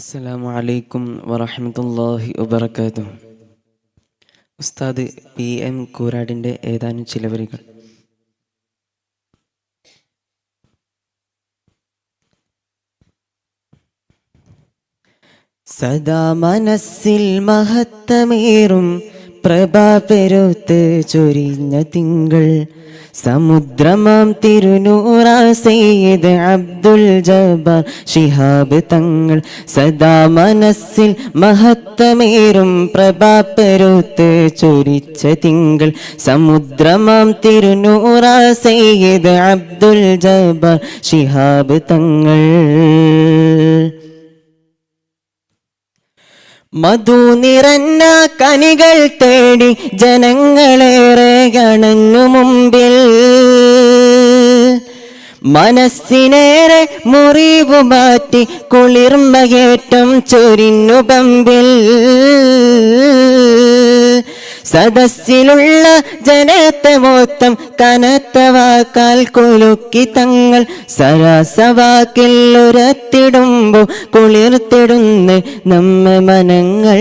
അസ്സലാമു അലൈക്കും വറഹമത്തല്ലാഹി വബർക്കാത്തു ഉസ്താദ് പി എം കൂരാടിന്റെ ഏതാനും ചില വരികൾ സദാ മനസ്സിൽ മഹത്തമേറും പ്രഭാപെരുത്ത് ചൊരിഞ്ഞ തിങ്കൾ. സമുദ്രമാം തിരുനൂറ സെയ്ത് അബ്ദുൽ ജബാർ ഷിഹാബ് തങ്ങൾ. സദാ മനസ്സിൽ മഹത്തമേറും പ്രഭാപെരുത്ത് ചൊരിച്ച തിങ്കൾ. സമുദ്രമാം തിരുനൂറ സെയ്ത് അബ്ദുൽ ജബാർ ഷിഹാബ് തങ്ങൾ. മധു നിറഞ്ഞ കനികൾ തേടി ജനങ്ങളേറെ കണങ്ങു മുമ്പിൽ. മനസ്സിനേറെ മുറിവു മാറ്റി കുളിർമയേറ്റം ചൊരിഞ്ഞു പമ്പിൽ സദസ്സിലുള്ള ജനത്തെ മൊത്തം കനത്ത വാക്കാൽ കുലുക്കി തങ്ങൾ സരാസവാക്കിൽ ഉരത്തിടുമ്പോ കുളിർത്തിടുന്ന് നമ്മെ മനങ്ങൾ.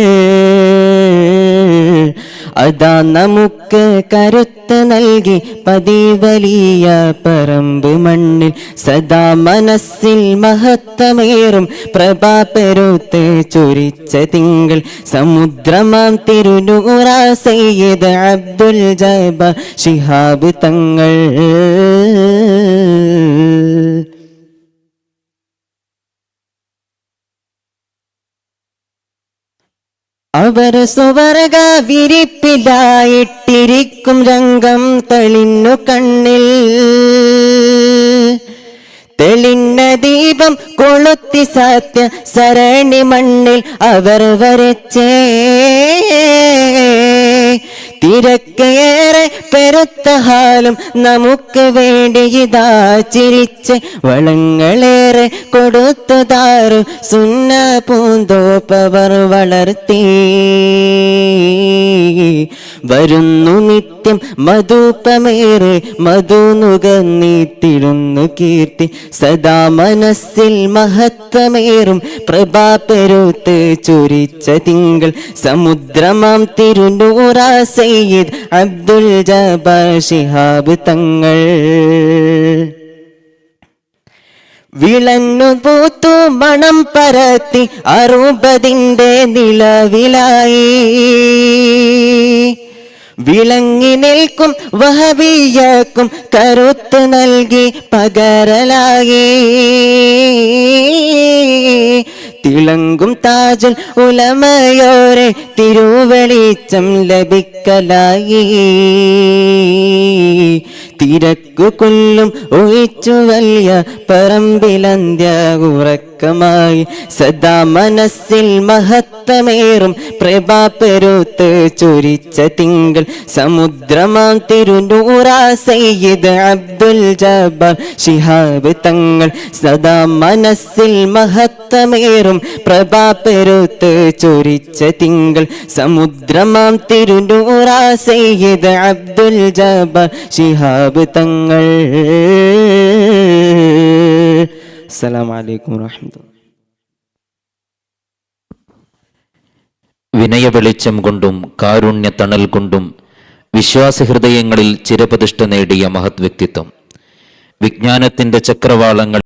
അതാ നമുക്ക് കരുത്ത് നൽകി പതിവലിയ പറമ്പ് സദാ മനസ്സിൽ മഹത്തമേറും പ്രഭാപെരുത്ത് ചൊരിച്ച തിങ്കൾ സമുദ്രമാം തിരുനൂറ സയ്യിദ് അബ്ദുൽ ജബ ശിഹാബ് തങ്ങൾ. അവർ സുവർഗ വിരിപ്പിലായിട്ടിരിക്കും രംഗം തെളിഞ്ഞു കണ്ണിൽ. തെളിഞ്ഞ ദീപം കൊളുത്തി സത്യ സരണി മണ്ണിൽ അവർ വരച്ചേ. തിരക്കേറെ പെരുത്ത ഹാലും നമുക്ക് വേണ്ടി ഇതാ ചിരിച്ച് വളങ്ങളേറെ കൊടുത്തു താറു സുന്ന പൂന്തോപ്പവർ വളർത്തി. വരുന്നു നിത്യം മധുപമേറെ മധു നുകർന്നിത്തിരുന്നു കീർത്തി. സദാ മനസ്സിൽ മഹത്വമേറും പ്രഭാപരുത്ത് ചൊരിച്ച തിങ്കൾ. സമുദ്രമാം തിരുനൂറ സയ്യിദ് അബ്ദുൽ ജബ്ബാർ ശിഹാബ് തങ്ങൾ. വിളന്നു പൂത്തു മണം പരത്തി അറുപതിന്റെ നിലവിലായി. വിളങ്ങി നിൽക്കും വഹബിയക്കും കരുത്ത് നൽകി പകരലായി തിളങ്കും താജുൽ ഉലമയോരെ തിരുവെളിച്ചം ലഭിക്കലായി. തിരക്കു കൊല്ലും ഒഴിച്ചു വലിയ പറമ്പിലന്ത്യ ഉറക്കമായി സദാ മനസ്സിൽ മഹത്തമേറും പ്രഭാപെരുത്ത് ചൊരിച്ച തിങ്കൾ. സമുദ്രമാം തിരുനൂറ സയ്യിദ് അബ്ദുൽ ജബ്ബാർ ഷിഹാബ് തങ്ങൾ. സദാ മനസ്സിൽ മഹത്തമേറും പ്രഭാപെരുത്ത് ചൊരിച്ച തിങ്കൾ. സമുദ്രമാം തിരുനൂറ സയ്യിദ് അബ്ദുൽ ജബ്ബാർ ശിഹാബ് തങ്ങൾ അസ്സലാമു അലൈക്കും വറഹ്മത്തുള്ളാഹി വിനയ വെളിച്ചം കൊണ്ടും കാരുണ്യ തണൽ കൊണ്ടും വിശ്വാസഹൃദയങ്ങളിൽ ചിരപ്രതിഷ്ഠ നേടിയ മഹത് വ്യക്തിത്വം. വിജ്ഞാനത്തിന്റെ ചക്രവാളങ്ങൾ